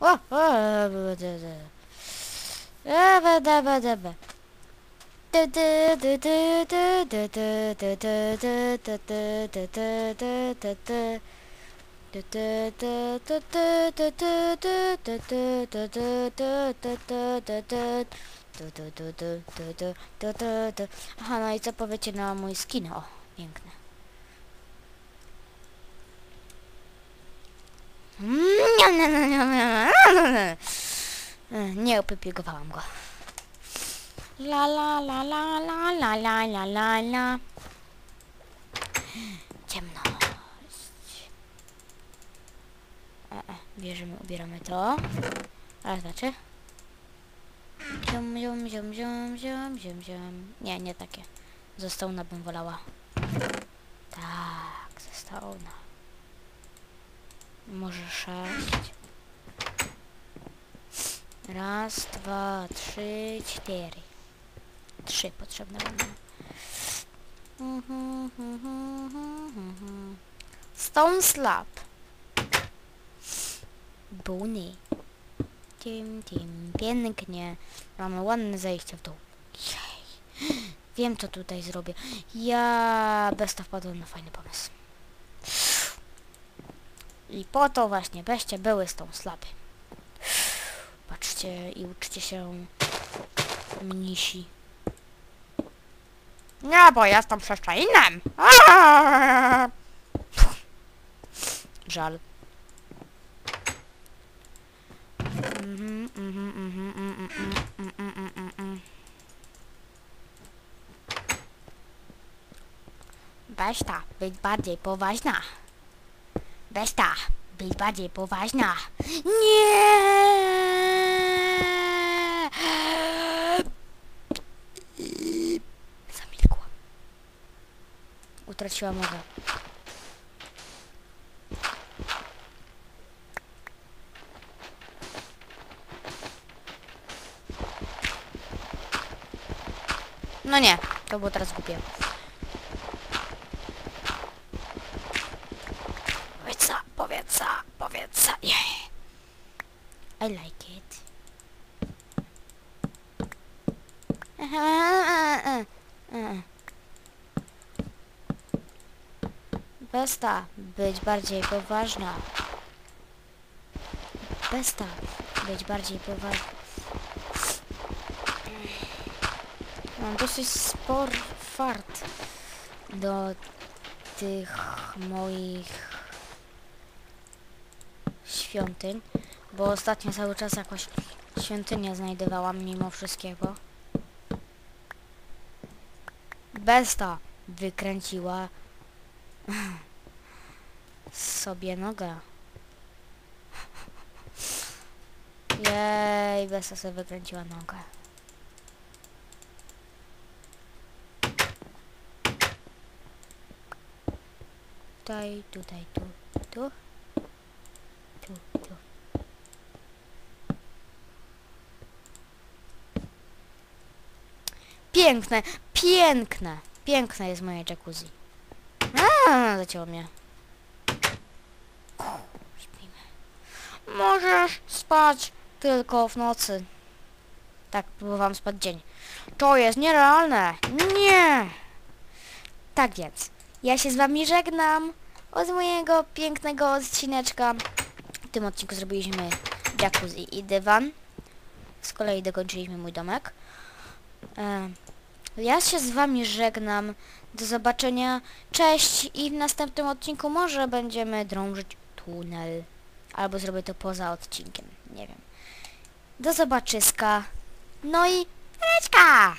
O! O! EWDWDB Aha, no i co powiecie na mój skin? O, piękne. Mm. Nie opypiegowałam go. La la la la la la la la la la. Ciemno. E, e, bierzemy, ubieramy to. A znaczy? Ziom, ziom, ziom, ziom, ziom, ziom, ziom. Nie, nie takie. Zostałna bym wolała. Tak, zostałna. Może sześć. Raz, dwa, trzy, cztery. Trzy potrzebne będą. Stone slab. Buny. Tim, tim, pięknie. Mamy ładne zejście w dół. Jej. Wiem, co tutaj zrobię. Ja besta wpadłem na fajny pomysł. I po to właśnie beście były z tą slapy. Patrzcie i uczcie się mnisi. No bo ja jestem przeszczajnem. Żal. Beśta, być bardziej poważna. Weź ta, być bardziej poważna. Nie! Zamilkła. Utraciła mowę. No nie, to było teraz głupie. Powietrza, yeah. I like it. Besta, być bardziej poważna. Besta, być bardziej poważna. Mam dosyć spory fart do tych moich świątyń, bo ostatnio cały czas jakoś świątynię znajdowałam mimo wszystkiego. Besta wykręciła sobie nogę. Jej, Besta sobie wykręciła nogę. Tutaj, tutaj, tu, tu, tu, tu. Piękne, piękne, piękne jest moje jacuzzi. A, zacięło mnie. Śpimy. Możesz spać tylko w nocy. Tak, próbowałam spać dzień. To jest nierealne. Nie! Tak więc, ja się z wami żegnam od mojego pięknego odcineczka. W tym odcinku zrobiliśmy jacuzzi i dywan. Z kolei dokończyliśmy mój domek. E, ja się z wami żegnam. Do zobaczenia. Cześć i w następnym odcinku może będziemy drążyć tunel. Albo zrobię to poza odcinkiem. Nie wiem. Do zobaczyska. No i reczka!